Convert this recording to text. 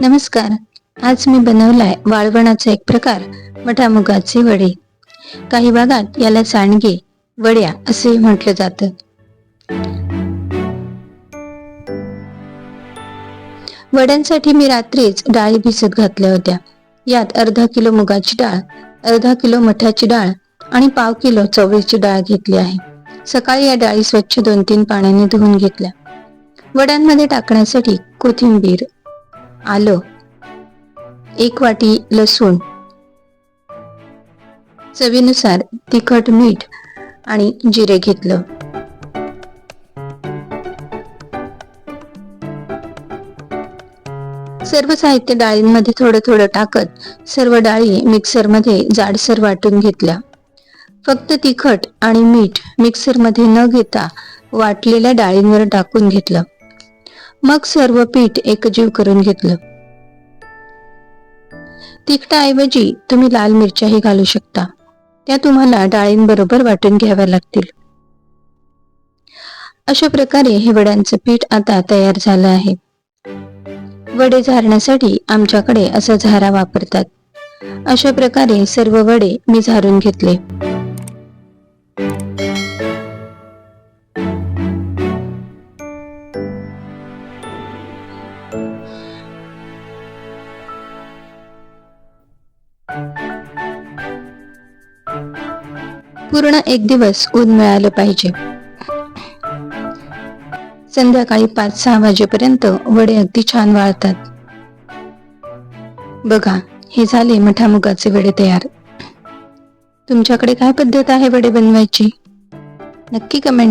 नमस्कार. आज मी बनवलाय वाळवणाचा एक प्रकार मठामुगाचे वडे. काही भागात याला सांडगे वड्या असे म्हटलं जातं. वड्यांसाठी मी रात्रीच डाळी भिजत घातल्या होत्या. यात अर्धा किलो मुगाची डाळ अर्धा किलो मठाची डाळ आणि पाव किलो चवळीची डाळ घेतली आहे. सकाळी या डाळी स्वच्छ दोन तीन पाण्याने धुवून घेतल्या. वड्यांमध्ये टाकण्यासाठी कोथिंबीर आलं. एक वाटी लसूण. चवीनुसार तिखट मीठ आणि जिरे घेतलं. सर्व साहित्य डाळींमध्ये थोडं थोडं टाकत सर्व डाळी मिक्सरमध्ये जाडसर वाटून घेतल्या. फक्त तिखट आणि मीठ मिक्सरमध्ये न घेता वाटलेल्या डाळींवर टाकून घेतलं. मग सर्व पीठ एकजीव करून घेतलं. तिखटाऐवजी तुम्ही लाल मिरच्याही घालू शकता. त्या तुम्हाला डाळींबरोबर वाटून घ्याव्या लागतील. अशा प्रकारे हे वड्यांचं पीठ आता तयार झालं आहे. वडे झारण्यासाठी आमच्याकडे असा झारा वापरतात. अशा प्रकारे सर्व वडे मी झारून घेतले. पूर्ण एक दिवस ऊन मिळालं पाहिजे. संध्याकाळी पाच सहा वाजेपर्यंत वडे अगदी छान वाळतात. बघा हे झाले मठामुगाचे वडे तयार. तुमच्याकडे काय पद्धत आहे वडे बनवायची? नक्की कमेंट